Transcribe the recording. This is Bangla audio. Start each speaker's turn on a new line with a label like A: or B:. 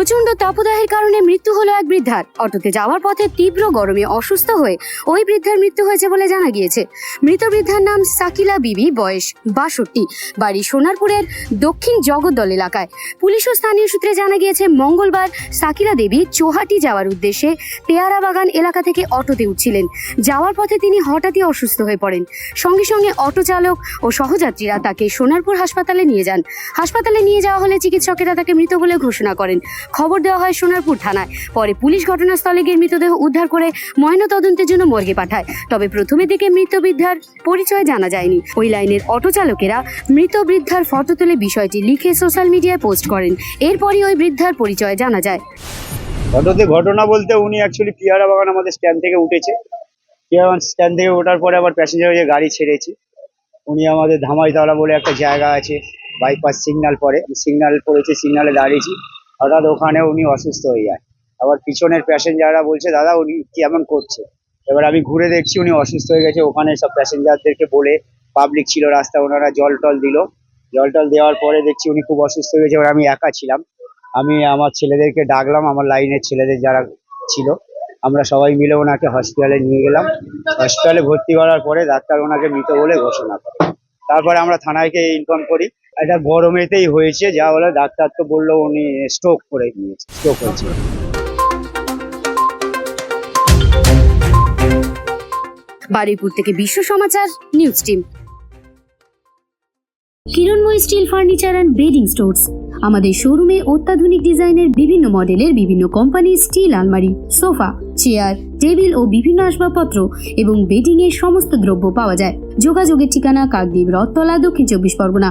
A: প্রচণ্ড তাপদাহের কারণে মৃত্যু হলো এক বৃদ্ধার। অটোতে যাওয়ার পথে তীব্র গরমে অসুস্থ হয়ে ওই বৃদ্ধার মৃত্যু হয়েছে বলে জানা গিয়েছে। মৃত বৃদ্ধার নাম সাকিলা বিবি, বয়স বাষট্টি, বাড়ি সোনারপুরের দক্ষিণ জগদ্দল এলাকায়। পুলিশ ও স্থানীয় সূত্রে জানা গিয়েছে, মঙ্গলবার সাকিলা দেবী চৌহাটি যাওয়ার উদ্দেশ্যে পেয়ারা বাগান এলাকা থেকে অটোতে উঠছিলেন। যাওয়ার পথে তিনি হঠাৎই অসুস্থ হয়ে পড়েন। সঙ্গে সঙ্গে অটো চালক ও সহযাত্রীরা তাকে সোনারপুর হাসপাতালে নিয়ে যান। হাসপাতালে নিয়ে যাওয়া হলে চিকিৎসকেরা তাকে মৃত বলে ঘোষণা করেন। খবর দেওয়া হয় সোনারপুর থানায়। পরে পুলিশ ঘটনাস্থলে গিয়ে মৃতদেহ উদ্ধার করে ময়নাতদন্তের জন্য মর্গে পাঠায়। তবে প্রথমে দিকে মৃত বৃদ্ধার পরিচয় জানা যায়নি। ওই লাইনের অটো চালকেরা মৃত বৃদ্ধার ফটো তুলে বিষয়টি লিখে সোশ্যাল মিডিয়ায় পোস্ট করেন। এরপরই ওই বৃদ্ধার পরিচয় জানা যায়।
B: ঘটতে ঘটনা বলতে উনি অ্যাকচুয়ালি পিয়ারা বাগান আমাদের স্ট্যান্ড থেকে উঠেছে। পিয়ারা স্ট্যান্ড থেকে ওঠার পরে আবার প্যাসেঞ্জার হয়ে গাড়ি ছেড়েছি। উনি আমাদের ধামাইতলা বলে একটা জায়গা আছে বাইপাস সিগন্যাল পরে। সিগন্যাল পড়েছে সিগনালে দাঁড়িয়েছি। হঠাৎ ওখানে উনি অসুস্থ হয়ে যায়। আবার পিছনের প্যাসেঞ্জাররা বলছে, দাদা, উনি কেমন করছে? এবার আমি ঘুরে দেখছি উনি অসুস্থ হয়ে গেছে। ওখানে সব প্যাসেঞ্জারদেরকে বলে পাবলিক ছিল রাস্তা, ওনারা জল টল দিল। জল টল দেওয়ার পরে দেখছি উনি খুব অসুস্থ হয়ে গেছে। এবার আমি একা ছিলাম। আমি আমার ছেলেদেরকে ডাকলাম, আমার লাইনের ছেলেদের যারা ছিল। আমরা সবাই মিলে ওনাকে হসপিটালে নিয়ে গেলাম। হসপিটালে ভর্তি করার পরে ডাক্তার ওনাকে মৃত বলে ঘোষণা করে। তারপরে আমরা থানায়কে ইনফর্ম করি। এটা গরমেতেই হয়েছে, যা বলে ডাক্তার তো বলল উনি স্ট্রোক করে নিয়েছে স্ট্রোক হয়েছে।
A: বারুইপুর থেকে Biswa Samachar, news team. Kiranmoy steel furniture and bedding stores আমাদের শোরুমে অত্যাধুনিক ডিজাইনের বিভিন্ন মডেলের বিভিন্ন কোম্পানির স্টিল আলমারি, সোফা, চেয়ার, টেবিল ও বিভিন্ন আসবাবপত্র এবং বেডিং এর সমস্ত দ্রব্য পাওয়া যায়। যোগাযোগের ঠিকানা Kakdwip Rathtala, Dakshin Chabbish Pargana.